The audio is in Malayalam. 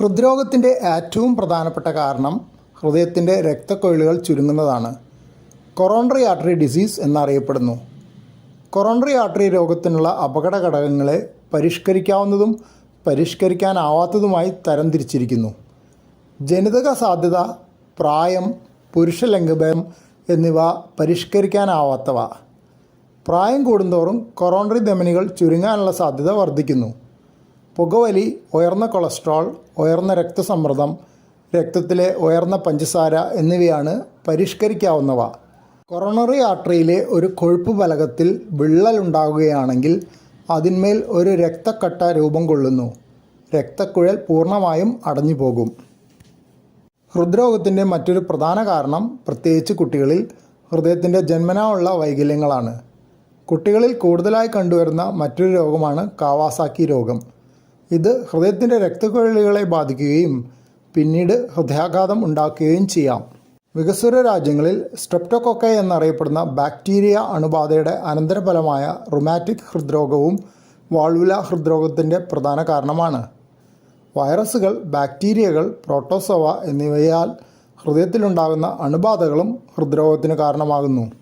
ഹൃദ്രോഗത്തിന്റെ ഏറ്റവും പ്രധാനപ്പെട്ട കാരണം ഹൃദയത്തിന്റെ രക്തക്കൊഴിലുകൾ ചുരുങ്ങുന്നതാണ്. കൊറോണറി ആർട്ടറി ഡിസീസ് എന്നറിയപ്പെടുന്നു. കൊറോണറി ആർട്ടറി രോഗത്തിനുള്ള അപകട ഘടകങ്ങളെ പരിഷ്കരിക്കാവുന്നതും പരിഷ്കരിക്കാനാവാത്തതുമായി തരംതിരിച്ചിരിക്കുന്നു. ജനിതക സാധ്യത പ്രായം പുരുഷ ലിംഗഭേദം എന്നിവ പരിഷ്കരിക്കാനാവാത്തവ. പ്രായം കൂടുന്തോറും കൊറോണറി ധമനികൾ ചുരുങ്ങാനുള്ള സാധ്യത വർദ്ധിക്കുന്നു. പുകവലി ഉയർന്ന കൊളസ്ട്രോൾ ഉയർന്ന രക്തസമ്മർദ്ദം രക്തത്തിലെ ഉയർന്ന പഞ്ചസാര എന്നിവയാണ് പരിഷ്കരിക്കാവുന്നവ. കൊറോണറി ആർട്ടറിയിലെ ഒരു കൊഴുപ്പ് ഫലകത്തിൽ വിള്ളലുണ്ടാകുകയാണെങ്കിൽ അതിന്മേൽ ഒരു രക്തക്കട്ട രൂപം കൊള്ളുന്നു. രക്തക്കുഴൽ പൂർണമായും അടഞ്ഞു പോകും ഹൃദ്രോഗത്തിന്റെ മറ്റൊരു പ്രധാന കാരണം പ്രത്യേകിച്ച് കുട്ടികളിൽ ഹൃദയത്തിന്റെ ജന്മനാ ഉള്ള വൈകല്യങ്ങളാണ്. കുട്ടികളിൽ കൂടുതലായി കണ്ടുവരുന്ന മറ്റൊരു രോഗമാണ് കാവാസാക്കി രോഗം. ഇത് ഹൃദയത്തിന്റെ രക്തക്കുഴലുകളെ ബാധിക്കുകയും പിന്നീട് ഹൃദയാഘാതം ഉണ്ടാക്കുകയും ചെയ്യാം. വികസ്വര രാജ്യങ്ങളിൽ സ്ട്രെപ്റ്റോകൊക്കെ എന്നറിയപ്പെടുന്ന ബാക്ടീരിയ അണുബാധയുടെ അനന്തരഫലമായ റുമാറ്റിക് ഹൃദ്രോഗവും വാൾവുല ഹൃദ്രോഗത്തിന്റെ പ്രധാന കാരണമാണ്. വൈറസുകൾ ബാക്ടീരിയകൾ പ്രോട്ടോസോവ എന്നിവയാൽ ഹൃദയത്തിലുണ്ടാകുന്ന അണുബാധകളും ഹൃദ്രോഗത്തിന് കാരണമാകുന്നു.